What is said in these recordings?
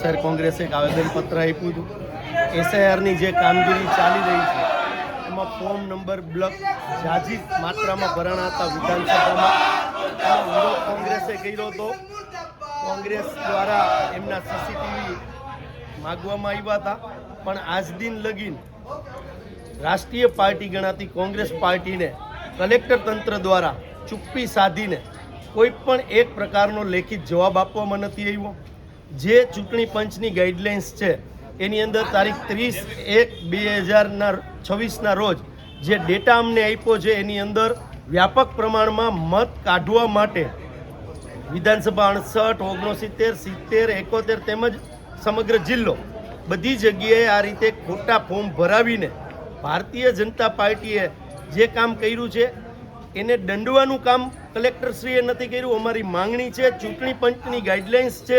શહેર કોંગ્રેસે એક આવેદનપત્ર આપ્યું હતું. એસઆઈઆરની જે કામગીરી ચાલી રહી છે, એમાં ફોર્મ નંબર બ્લક જાજી માત્રામાં ભરાણા હતા વિધાનસભામાં. વિરોધ કોંગ્રેસે કર્યો હતો કોંગ્રેસ દ્વારા એમના સીસીટીવી માગવામાં આવ્યા હતા. પણ આજ દિન લગીન રાષ્ટ્રીય પાર્ટી ગણાતી કોંગ્રેસ પાર્ટીને કલેક્ટર તંત્ર દ્વારા ચુપ્પી સાધીને કોઈ પણ એક પ્રકારનો લેખિત જવાબ આપવામાં નથી આવ્યો. જે ચૂંટણી પંચની ગાઈડલાઇન્સ છે, એની અંદર તારીખ ત્રીસ એક બે હજારના છવ્વીસના રોજ જે ડેટા અમને આપ્યો છે, એની અંદર વ્યાપક પ્રમાણમાં મત કાઢવા માટે વિધાનસભા અડસઠ, ઓગણસિત્તેર, સિત્તેર, એકોતેર તેમજ સમગ્ર જિલ્લો બધી જગ્યાએ આ રીતે ખોટા ફોર્મ ભરાવીને ભારતીય જનતા પાર્ટીએ જે કામ કર્યું છે, એને દંડવાનું કામ કલેક્ટરશ્રીએ નથી કર્યું. અમારી માંગણી છે, ચૂંટણી પંચની ગાઈડલાઇન્સ છે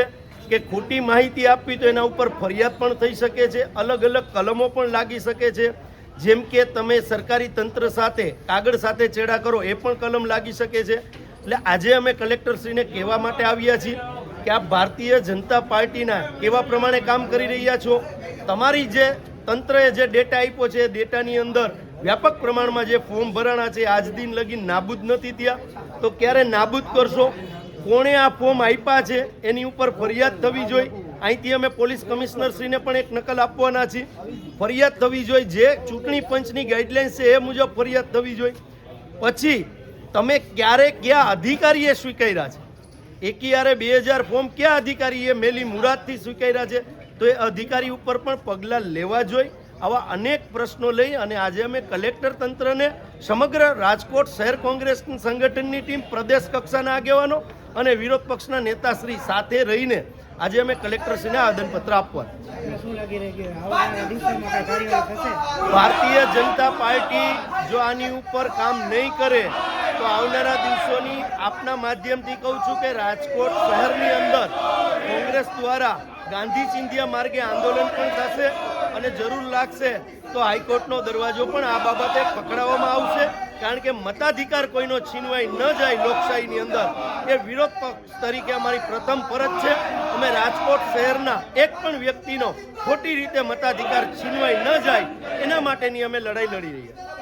કે ખોટી માહિતી આપવી તો એના ઉપર ફરિયાદ પણ થઈ શકે છે, અલગ અલગ કલમો પણ લાગી શકે છે. જેમ કે તમે સરકારી તંત્ર સાથે, કાગળ સાથે ચેડા કરો, એ પણ કલમ લાગી શકે છે. એટલે આજે અમે કલેક્ટરશ્રીને કહેવા માટે આવ્યા છીએ કે આપ ભારતીય જનતા પાર્ટીના કેવા પ્રમાણે કામ કરી રહ્યા છો? તમારી જે તંત્રએ જે ડેટા આપ્યો છે ડેટાની અંદર વ્યાપક પ્રમાણમાં જે ફોર્મ ભરાણા છે, આજ દિન લગી નાબૂદ નથી થયા. તો ક્યારે નાબૂદ કરશો? કોણે આ ફોર્મ આપ્યા છે, એની ઉપર ફરિયાદ થવી જોઈએ. અહીંથી અમે પોલીસ કમિશનરશ્રીને પણ એક નકલ આપવાના છીએ. ફરિયાદ થવી જોઈએ જે ચૂંટણી પંચની ગાઈડલાઇન્સ છે, એ મુજબ ફરિયાદ થવી જોઈએ. પછી, તમે ક્યારે કયા અધિકારીએ સ્વીકાર્યા છે? એકીયારે બે હજાર ફોર્મ કયા અધિકારીએ મેલી મુરાદથી સ્વીકાર્યા છે? તો એ અધિકારી ઉપર પણ પગલાં લેવા જોઈએ. આવા અનેક પ્રશ્નો લઈ અને આજે અમે કલેક્ટર તંત્રને સમગ્ર રાજકોટ શહેર કોંગ્રેસ સંગઠનની ટીમ પ્રદેશ કક્ષાના આગેવાનો અને વિરોધ પક્ષના નેતાશ્રી સાથે રહીને આજે અમે કલેક્ટરશ્રીને આવેદનપત્ર આપવા ભારતીય જનતા પાર્ટી જો આની ઉપર કામ નહીં કરે તો આવનારા દિવસોની આપના માધ્યમથી કહું છું કે રાજકોટ શહેરની અંદર કોંગ્રેસ દ્વારા ગાંધી ચિંધિયા માર્ગે આંદોલન પણ થશે. અને જરૂર લાગશે તો હાઈકોર્ટનો દરવાજો પણ આ બાબતે પકડાવવામાં આવશે. કારણ કે મતાધિકાર કોઈનો છીનવાઈ ન જાય લોકશાહીની અંદર. એ વિરોધ પક્ષ તરીકે અમારી પ્રથમ ફરજ છે. અમે રાજકોટ શહેરના એક પણ વ્યક્તિનો ખોટી રીતે મતાધિકાર છીનવાઈ ન જાય. એના માટેની અમે લડાઈ લડી રહ્યા